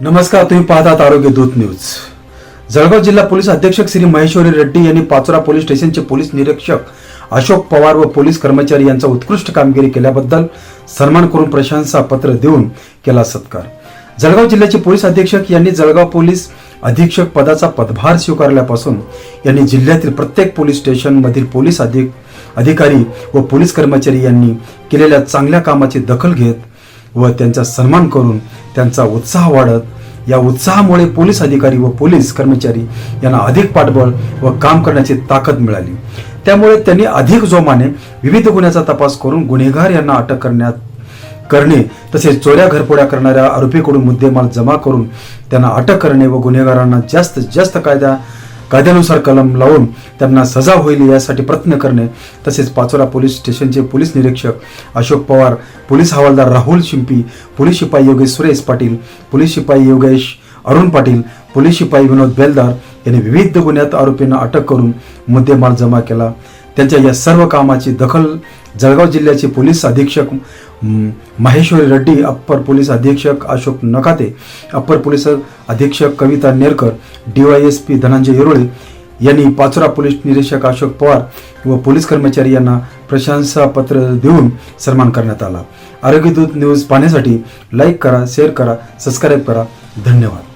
नमस्कार तुम्ही पाहतात आरोग्य दूत न्यूज. जळगाव जिल्हा पोलीस अधीक्षक श्री महेश्वरी रेड्डी यांनी पाचोरा पोलीस स्टेशनचे पोलीस निरीक्षक अशोक पवार व पोलीस कर्मचारी यांचा उत्कृष्ट कामगिरी केल्याबद्दल सन्मान करून प्रशंसा पत्र देऊन केला सत्कार. जळगाव जिल्ह्याचे पोलीस अधीक्षक यांनी जळगाव पोलीस अधीक्षक पदाचा पदभार स्वीकारल्यापासून यांनी जिल्ह्यातील प्रत्येक पोलीस स्टेशनमधील पोलीस अधिक अधिकारी व पोलीस कर्मचारी यांनी केलेल्या चांगल्या कामाची दखल घेत व त्यांचा सन्मान करून त्यांचा उत्साह वाढत या उत्साहामुळे पोलीस अधिकारी व पोलीस कर्मचारी यांना अधिक पाठबळ व काम करण्याची ताकद मिळाली. त्यामुळे त्यांनी अधिक जोमाने विविध गुन्ह्याचा तपास करून गुन्हेगार यांना अटक करण्यात करणे तसेच चोऱ्या घरपोड्या करणाऱ्या आरोपीकडून मुद्देमाल जमा करून त्यांना अटक करणे व गुन्हेगारांना जास्त जास्त कायदा कायद्यानुसार कलम लावून त्यांना सजा होईल यासाठी प्रयत्न करणे तसेच पाचोरा पोलीस स्टेशनचे पोलीस निरीक्षक अशोक पवार पोलीस हवालदार राहुल शिंपी पोलीस शिपाई योगेश सुरेश पाटील पोलीस शिपाई योगेश अरुण पाटील पोलीस शिपाई विनोद बेलदार यांनी विविध गुन्ह्यात आरोपींना अटक करून मुद्देमाल जमा केला. त्यांच्या या सर्व कामाची दखल जळगाव जिल्ह्याचे पोलीस अधीक्षक माहेश्वरी रेड्डी अप्पर पोलीस अधीक्षक अशोक नकाते अप्पर पोलीस अधीक्षक कविता नेरकर डीवायएसपी धनंजय येरोळे यांनी पाचोरा पोलीस निरीक्षक अशोक पवार व पोलीस कर्मचारी यांना प्रशंसापत्र देऊन सन्मान करण्यात आला. आरोग्यदूत न्यूज पाहण्यासाठी लाईक करा शेअर करा सबस्क्राईब करा. धन्यवाद.